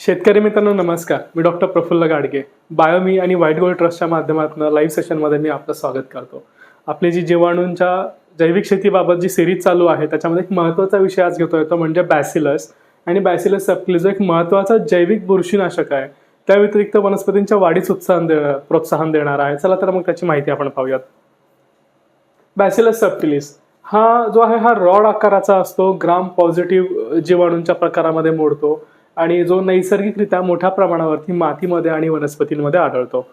शेतकरी मित्रांनो नमस्कार. मी डॉक्टर प्रफुल्ल गाडगे. बायोमी आणि व्हाईट गोल्ड ट्रस्टच्या माध्यमातून लाईव्ह सेशनमध्ये मी आपलं स्वागत करतो. आपली जी जीवाणूंच्या जैविक शेतीबाबत जी सिरीज चालू आहे त्याच्यामध्ये एक महत्त्वाचा विषय आज घेतोय तो म्हणजे बॅसिलस. आणि बॅसिलस सबटिली जो एक महत्त्वाचा जैविक बुरशीनाशक आहे. त्या व्यतिरिक्त वनस्पतींच्या वाढीस उत्साहन दे प्रोत्साहन देणार आहे. चला तर मग त्याची माहिती आपण पाहूयात. बॅसिलस सबटिलिस हा जो आहे हा रॉड आकाराचा असतो. ग्राम पॉझिटिव्ह जीवाणूंच्या प्रकारामध्ये मोडतो. आणि जो नैसर्गिकरित्या मोठ्या प्रमाणावरती मातीमध्ये आणि वनस्पतींमध्ये आढळतो.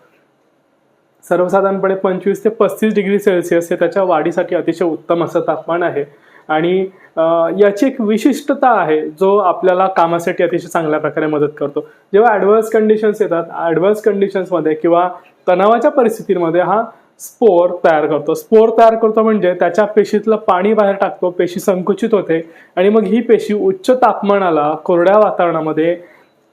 सर्वसाधारणपणे पंचवीस ते पस्तीस डिग्री सेल्सिअस हे त्याच्या वाढीसाठी अतिशय उत्तम असं तापमान आहे. आणि याची एक विशिष्टता आहे जो आपल्याला कामासाठी अतिशय चांगल्या प्रकारे मदत करतो. जेव्हा ॲडव्हर्स कंडिशन्स येतात ॲडव्हर्स कंडिशन्समध्ये किंवा तणावाच्या परिस्थितीमध्ये हा स्पोअर तयार करतो. स्पोअर तयार करतो म्हणजे त्याच्या पेशीतलं पाणी बाहेर टाकतो पेशी संकुचित होते आणि मग ही पेशी उच्च तापमानाला कोरड्या वातावरणामध्ये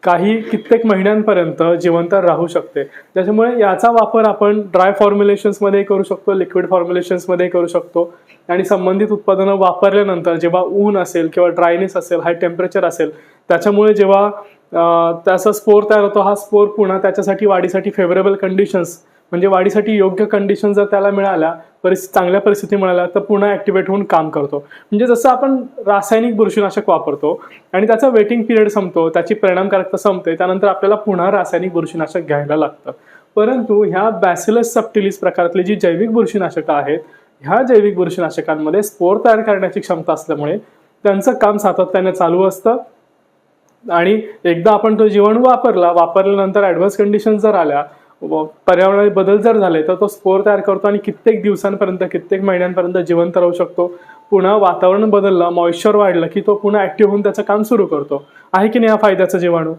काही कित्येक महिन्यांपर्यंत जिवंत राहू शकते. त्याच्यामुळे याचा वापर आपण ड्राय फॉर्म्युलेशन्समध्ये करू शकतो लिक्विड फॉर्म्युलेशन्समध्ये करू शकतो. आणि संबंधित उत्पादनं वापरल्यानंतर जेव्हा ऊन असेल किंवा ड्रायनेस असेल हाय टेम्परेचर असेल त्याच्यामुळे जेव्हा त्याचा स्पोर तयार होतो हा स्पोर पुन्हा त्याच्यासाठी वाढीसाठी फेवरेबल कंडिशन्स म्हणजे वाढीसाठी योग्य कंडिशन जर त्याला मिळाल्या परिस्थिती चांगल्या परिस्थिती मिळाल्या तर पुन्हा ॲक्टिवेट होऊन काम करतो. म्हणजे जसं आपण रासायनिक बुरशीनाशक वापरतो आणि त्याचा वेटिंग पिरियड संपतो त्याची परिणामकारकता संपते त्यानंतर आपल्याला पुन्हा रासायनिक बुरशीनाशक घ्यायला लागतं. परंतु ह्या बॅसिलस सबटिलिस प्रकारातली जी जैविक बुरशीनाशकं आहेत ह्या जैविक बुरशीनाशकांमध्ये स्पोर तयार करण्याची क्षमता असल्यामुळे त्यांचं काम सातत्याने चालू असतं. आणि एकदा आपण तो जीवाणू वापरला वापरल्यानंतर ॲडव्हान्स कंडिशन जर आल्या पर्यावरणात बदल जर झाले तर तो स्पोर तयार करतो आणि कित्येक दिवसांपर्यंत कित्येक महिन्यांपर्यंत जिवंत राहू शकतो. पुन्हा वातावरण बदललं मॉइश्चर वाढलं की तो पुन्हा ऍक्टिव्ह होऊन त्याचं काम सुरू करतो. आहे की नाही हा फायद्याचा जीवाणू?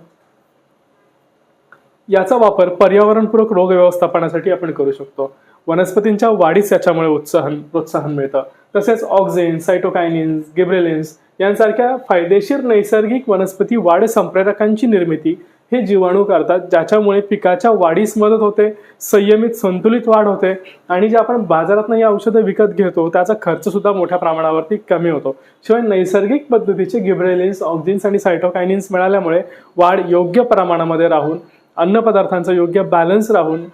याचा वापर पर्यावरणपूरक रोग व्यवस्थापनासाठी आपण करू शकतो. वनस्पतींच्या वाढीस याच्यामुळे उत्साहन प्रोत्साहन मिळतं. तसेच ऑक्झिन सायटोकायनिन्स गिब्रेलिन्स यांसारख्या फायदेशीर नैसर्गिक वनस्पती वाढ संप्रेरकांची निर्मिती हे जीवाणू करतात ज्याच्यामुळे पिकाच्या वाढीस मदत होते संयमित संतुलित वाढ होते आणि जे आपण बाजारातनं ही औषधं विकत घेतो त्याचा खर्च सुद्धा मोठ्या प्रमाणावरती कमी होतो. शिवाय नैसर्गिक पद्धतीचे गिब्रेलिन्स ऑक्झिन्स आणि सायटोकायनिन्स मिळाल्यामुळे वाढ योग्य प्रमाणामध्ये राहून अन्नपदार्थांचा योग्य बॅलन्स राहून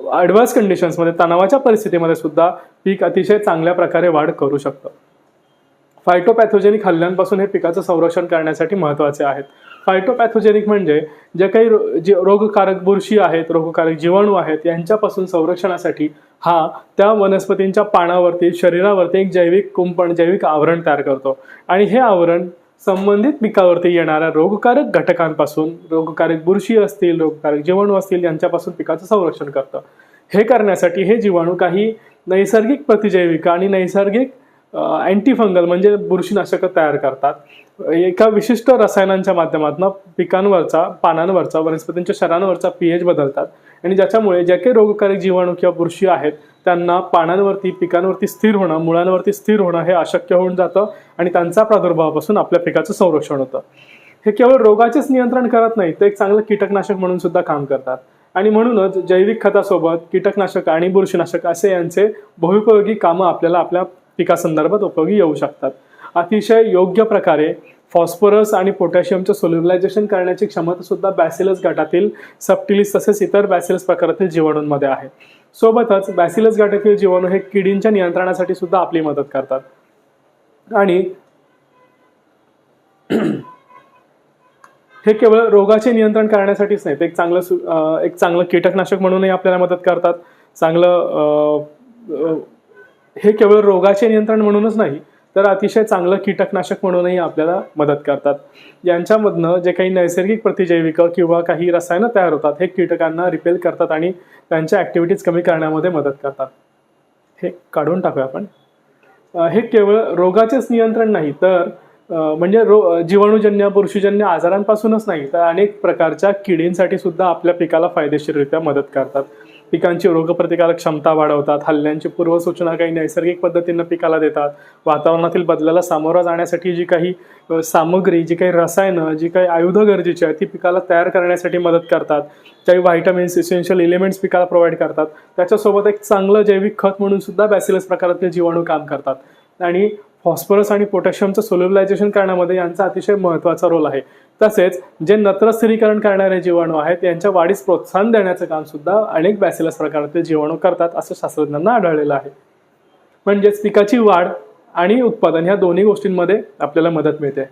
ॲडव्हान्स कंडिशन्समध्ये तणावाच्या परिस्थितीमध्ये सुद्धा पीक अतिशय चांगल्या प्रकारे वाढ करू शकतं. फायटोपॅथोजेनिक हल्ल्यांपासून हे पिकाचं संरक्षण करण्यासाठी महत्त्वाचे आहेत. फायटोपॅथोजेनिक म्हणजे जे काही रो- जे रोगकारक बुरशी आहेत रोगकारक जीवाणू आहेत यांच्यापासून संरक्षणासाठी हा त्या वनस्पतींच्या पानावरती शरीरावरती एक जैविक कुंपण जैविक आवरण तयार करतो. आणि हे आवरण संबंधित पिकावरती येणाऱ्या रोगकारक घटकांपासून रोगकारक बुरशी असतील रोगकारक जीवाणू असतील यांच्यापासून पिकाचं संरक्षण करतं. हे करण्यासाठी हे जीवाणू काही नैसर्गिक प्रतिजैविक आणि नैसर्गिक अँटीफंगल म्हणजे बुरशीनाशकं तयार करतात. एका विशिष्ट रसायनांच्या माध्यमातून पिकांवरचा पानांवरचा वनस्पतींच्या शरांवरचा पीएच बदलतात. आणि ज्याच्यामुळे ज्या काही रोगकारक जीवाणू किंवा बुरशी आहेत त्यांना पानांवरती पिकांवरती स्थिर होणं मुळांवरती स्थिर होणं हे अशक्य होऊन जातं आणि त्यांचा प्रादुर्भावापासून आपल्या पिकाचं संरक्षण होतं. हे केवळ रोगाचेच नियंत्रण करत नाही ते एक चांगलं कीटकनाशक म्हणून सुद्धा काम करतात. आणि म्हणूनच जैविक खतासोबत कीटकनाशक आणि बुरशीनाशक असे यांचे बहुपयोगी कामं आपल्याला आपल्या पिकासंदर्भात उपयोगी येऊ शकतात. अतिशय योग्य प्रकारे फॉस्फरस आणि पोटॅशियमचं सोल्युलायझेशन करण्याची क्षमता सुद्धा बॅसिलस गटातील सप्टिलिस तसेच इतर बॅसिलस प्रकारातील जीवाणूंमध्ये आहे. सोबतच बॅसिलस गटातील जीवाणू हे किडींच्या नियंत्रणासाठी सुद्धा आपली मदत करतात. आणि हे केवळ रोगाचे नियंत्रण करण्यासाठीच नाही ते एक चांगलं सु- एक चांगलं कीटकनाशक म्हणूनही आपल्याला मदत करतात. चांगलं हे केवळ रोगाचे नियंत्रण म्हणूनच नाही तर अतिशय चांगलं कीटकनाशक म्हणूनही आपल्याला मदत करतात. यांच्यामधनं जे काही नैसर्गिक प्रतिजैविक किंवा काही रसायनं तयार होतात हे कीटकांना रिपेल करतात आणि त्यांच्या ॲक्टिव्हिटीज कमी करण्यामध्ये मदत करतात. हे काढून टाकूया आपण. हे केवळ रोगाचेच नियंत्रण नाही तर म्हणजे रो जीवाणूजन्य बुरशीजन्य आजारांपासूनच नाही तर अनेक प्रकारच्या किडींसाठी सुद्धा आपल्या पिकाला फायदेशीररित्या मदत करतात. पिकांची रोगप्रतिकारक क्षमता वाढवतात हल्ल्यांची पूर्वसूचना काही नैसर्गिक पद्धतीनं पिकाला देतात. वातावरणातील बदलाला सामोरा जाण्यासाठी जी काही सामग्री जी काही रसायनं जी काही आयुधं गरजेची आहेत ती पिकाला तयार करण्यासाठी मदत करतात. काही व्हायटमिन्स इसेन्शियल एलिमेंट्स पिकाला प्रोव्हाइड करतात. त्याच्यासोबत एक चांगलं जैविक खत म्हणून सुद्धा बॅसिलस प्रकारातले जीवाणू काम करतात. आणि फॉस्फरस आणि पोटॅशियमचं सोल्युबलायझेशन करण्यामध्ये यांचा अतिशय महत्त्वाचा रोल आहे. तसेच जे नत्र स्थिरीकरण करणारे जीवाणू आहेत यांच्या वाढीस प्रोत्साहन देण्याचं काम सुद्धा अनेक बॅसिलस प्रकारातील जीवाणू करतात असं शास्त्रज्ञांना आढळलेलं आहे. म्हणजेच पिकाची वाढ आणि उत्पादन ह्या दोन्ही गोष्टींमध्ये आपल्याला मदत मिळते.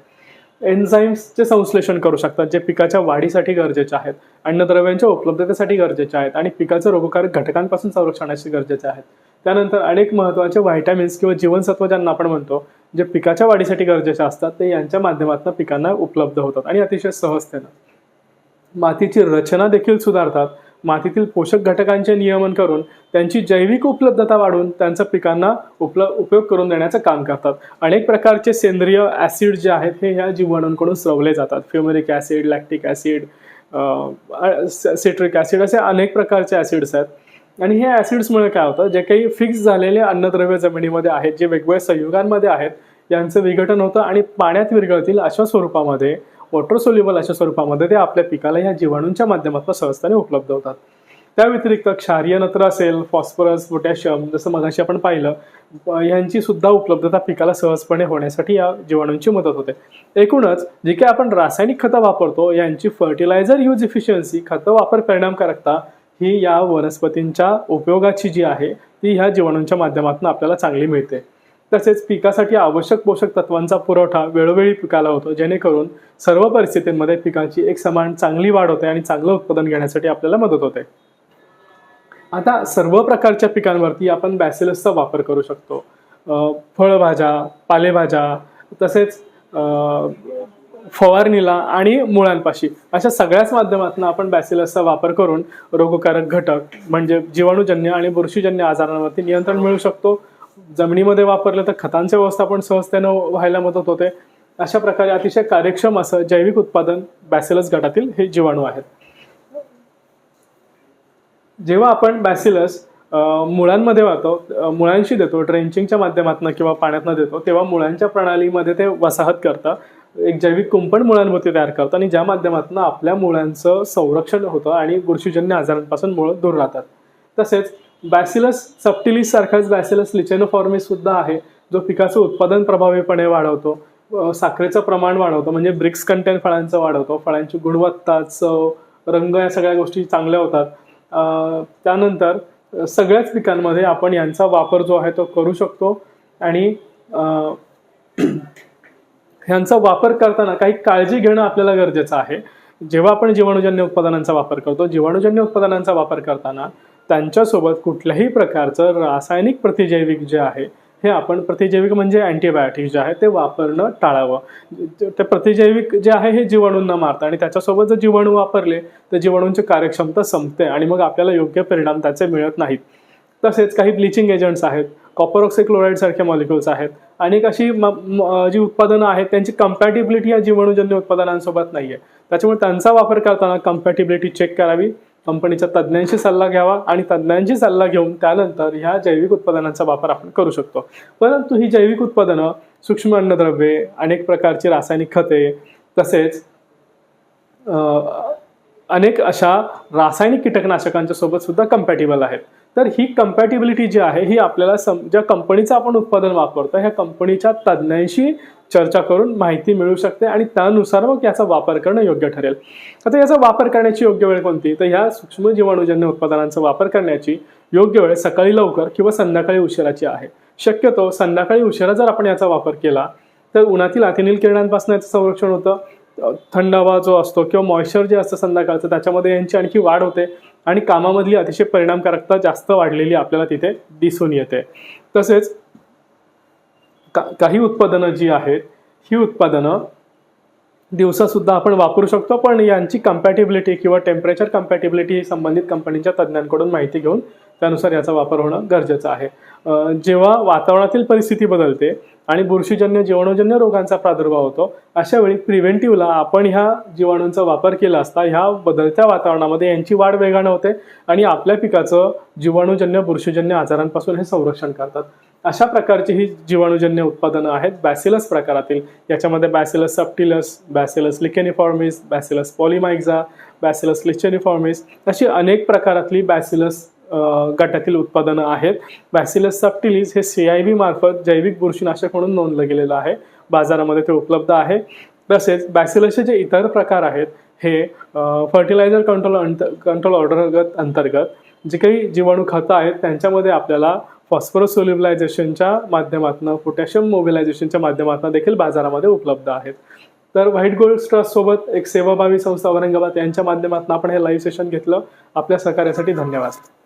एन्झाईम्सचे संश्लेषण करू शकतात जे पिकाच्या वाढीसाठी गरजेचे आहेत अन्नद्रव्यांच्या उपलब्धतेसाठी गरजेचे आहेत आणि पिकाचं रोगकारक घटकांपासून संरक्षणासाठी गरजेचे आहेत. त्यानंतर अनेक महत्त्वाचे व्हायटामिन्स किंवा जीवनसत्व ज्यांना आपण म्हणतो जे पिकाच्या वाढीसाठी गरजेचे असतात ते यांच्या माध्यमातून पिकांना उपलब्ध होतात आणि अतिशय सहजतेनं. मातीची रचना देखील सुधारतात. मातीतील पोषक घटकांचे नियमन करून त्यांची जैविक उपलब्धता वाढवून त्यांचं पिकांना उपल उपयोग करून देण्याचं काम करतात. अनेक प्रकारचे सेंद्रिय ॲसिड जे आहेत हे ह्या जीवाणूंकडून स्रवले जातात. Fumaric acid lactic acid citric acid असे अनेक प्रकारचे ॲसिड्स आहेत. आणि हे ॲसिड्समुळे काय होतं जे काही फिक्स झालेले अन्नद्रव्य जमिनीमध्ये आहेत जे वेगवेगळ्या संयुगांमध्ये आहेत यांचं विघटन होतं आणि पाण्यात विरघळतील अशा स्वरूपामध्ये वॉटर सोल्युबल अशा स्वरूपामध्ये ते आपल्या पिकाला या जीवाणूंच्या माध्यमातून सहजतेने उपलब्ध होतात. त्या व्यतिरिक्त क्षारीय नत्र असेल फॉस्फरस पोटॅशियम जसं मगाशी आपण पाहिलं यांची सुद्धा उपलब्धता पिकाला सहजपणे होण्यासाठी या जीवाणूंची मदत होते. एकूणच जे काही आपण रासायनिक खतं वापरतो यांची फर्टिलायझर यूज इफिशियन्सी खतं वापर परिणामकारकता ही या वनस्पतींच्या उपयोगाची जी आहे ती ह्या जीवाणूंच्या माध्यमातून आपल्याला चांगली मिळते. तसेच पिकासाठी आवश्यक पोषक तत्वांचा पुरवठा वेळोवेळी पिकाला होतो जेणेकरून सर्व परिस्थितींमध्ये पिकाची एक समान चांगली वाढ होते आणि चांगलं उत्पादन घेण्यासाठी आपल्याला मदत होते. आता सर्व प्रकारच्या पिकांवरती आपण बॅसिलसचा वापर करू शकतो. फळभाज्या पालेभाज्या तसेच फवारणीला आणि मुळांपाशी अशा सगळ्याच माध्यमातून आपण बॅसिलसचा वापर करून रोगकारक घटक म्हणजे जीवाणूजन्य आणि बुरशीजन्य आजारांवरती नियंत्रण मिळू शकतो. जमिनीमध्ये वापरलं तर खतांचे व्यवस्थापन सहजतेनं व्हायला मदत होते. अशा प्रकारे अतिशय कार्यक्षम असं जैविक उत्पादन बॅसिलस गटातील हे जीवाणू आहेत. जेव्हा आपण बॅसिलस मुळांमध्ये वाहतो मुळांशी देतो ड्रेंचिंगच्या माध्यमातून किंवा पाण्यातनं देतो तेव्हा मुळांच्या प्रणालीमध्ये ते वसाहत करतं. एक जैविक कुंपण मुळांमध्ये तयार करतं आणि ज्या माध्यमातून आपल्या मुळांचं संरक्षण होतं आणि बुरशीजन्य आजारांपासून मुळं दूर राहतात. तसेच बॅसिलस सप्टिलिस सारखाच बॅसिलस लिचेनोफॉर्मिस सुद्धा आहे जो पिकाचं उत्पादन प्रभावीपणे वाढवतो साखरेचं प्रमाण वाढवतो म्हणजे ब्रिक्स कंटेंट फळांचं वाढवतो फळांची गुणवत्ता चव रंग या सगळ्या गोष्टी चांगल्या होतात. त्यानंतर सगळ्याच पिकांमध्ये आपण यांचा वापर जो आहे तो करू शकतो आणि ह्यांचा वापर करताना काही काळजी घेणं आपल्याला गरजेचं आहे. जेव्हा आपण जीवाणूजन्य उत्पादनांचा वापर करतो जीवाणूजन्य उत्पादनांचा वापर करताना त्यांच्यासोबत कुठल्याही प्रकारचं रासायनिक प्रतिजैविक जे आहे हे आपण प्रतिजैविक म्हणजे अँटीबायोटिक जे आहे ते वापरणं टाळावं. ते प्रतिजैविक जे आहे हे जीवाणूंना मारतं आणि त्याच्यासोबत जर जीवाणू वापरले तर जीवाणूंची कार्यक्षमता संपते आणि मग आपल्याला योग्य परिणाम त्याचे मिळत नाहीत. तसेच काही ब्लिचिंग एजंट्स आहेत कॉपर ऑक्सिक्लोराईड सारखे मॉलिक्युल्स आहेत अनेक अशी म- जी उत्पादनं आहेत त्यांची कम्पॅटिबिलिटी या जीवाणूजन्य उत्पादनांसोबत नाही आहे त्याच्यामुळे त्यांचा वापर करताना कम्पॅटिबिलिटी चेक करावी. कंपनीच्या तज्ज्ञांशी सल्ला घ्यावा आणि तज्ज्ञांशी सल्ला घेऊन त्यानंतर ह्या जैविक उत्पादनांचा वापर आपण करू शकतो. परंतु ही जैविक उत्पादनं सूक्ष्म अन्नद्रव्ये अनेक प्रकारची रासायनिक खते तसेच अनेक अशा रासायनिक कीटकनाशकांच्या सोबत सुद्धा कम्पॅटेबल आहेत. तर ही कम्पॅटिबिलिटी जी आहे ही आपल्याला सम ज्या कंपनीचं आपण उत्पादन वापरतो ह्या कंपनीच्या तज्ज्ञांशी चर्चा करून माहिती मिळू शकते आणि त्यानुसार मग याचा वापर करणं योग्य ठरेल. आता याचा वापर करण्याची योग्य वेळ कोणती? तर ह्या सूक्ष्म जीवाणूजन्य उत्पादनांचा वापर करण्याची योग्य वेळ सकाळी लवकर किंवा संध्याकाळी उशिराची आहे. शक्यतो संध्याकाळी उशिरा जर आपण याचा वापर केला तर उन्हातील अतिनील किरणांपासून याचं संरक्षण होतं. थंड हवा जो असतो किंवा मॉइश्चर जे असतं संध्याकाळचं त्याच्यामध्ये यांची आणखी वाढ होते आणि कामामधली अतिशय परिणामकारकता जास्त वाढलेली आपल्याला तिथे दिसून येते. तसेच का काही उत्पादनं जी आहेत ही उत्पादनं दिवसासुद्धा आपण वापरू शकतो पण यांची कम्पॅटिबिलिटी किंवा टेम्परेचर कम्पॅटिबिलिटी संबंधित कंपनीच्या तज्ज्ञांकडून माहिती घेऊन त्यानुसार याचा वापर होणं गरजेचं आहे. जेव्हा वातावरणातील परिस्थिती बदलते आणि बुरशीजन्य जीवाणूजन्य रोगांचा प्रादुर्भाव होतो अशा वेळी प्रिव्हेंटिव्हला आपण ह्या जीवाणूंचा वापर केला असता ह्या बदलत्या वातावरणामध्ये यांची वाढ वेगानं होते आणि आपल्या पिकाचं जीवाणूजन्य बुरशीजन्य आजारांपासून हे संरक्षण करतात. अशा प्रकारची ही जीवाणूजन्य उत्पादनं आहेत बॅसिलस प्रकारातील. याच्यामध्ये bacillus subtilis bacillus licheniformis bacillus polymyxa bacillus licheniformis अशी अनेक प्रकारातली बॅसिलस गटातील उत्पादनं आहेत. बॅसिलस सबटिलीज हे सी आय बी मार्फत जैविक बुरशीनाशक म्हणून नोंदलं गेलेलं आहे. बाजारामध्ये ते उपलब्ध आहे. तसेच बॅसिलसचे जे इतर प्रकार आहेत. हे फर्टिलायझर कंट्रोल अंत कंट्रोल ऑर्डरगत अंतर्गत जे काही जीवाणू खतं आहेत त्यांच्यामध्ये आपल्याला फॉस्फरस सोल्युबलायझेशनच्या माध्यमातून पोटॅशियम मोबिलायझेशनच्या माध्यमातून देखील बाजारामध्ये उपलब्ध आहेत. तर व्हाईट गोल्ड ट्रस्टसोबत एक सेवाभावी संस्था औरंगाबाद यांच्या माध्यमातून आपण हे लाईव्ह सेशन घेतलं. आपल्या सहकार्यासाठी धन्यवाद.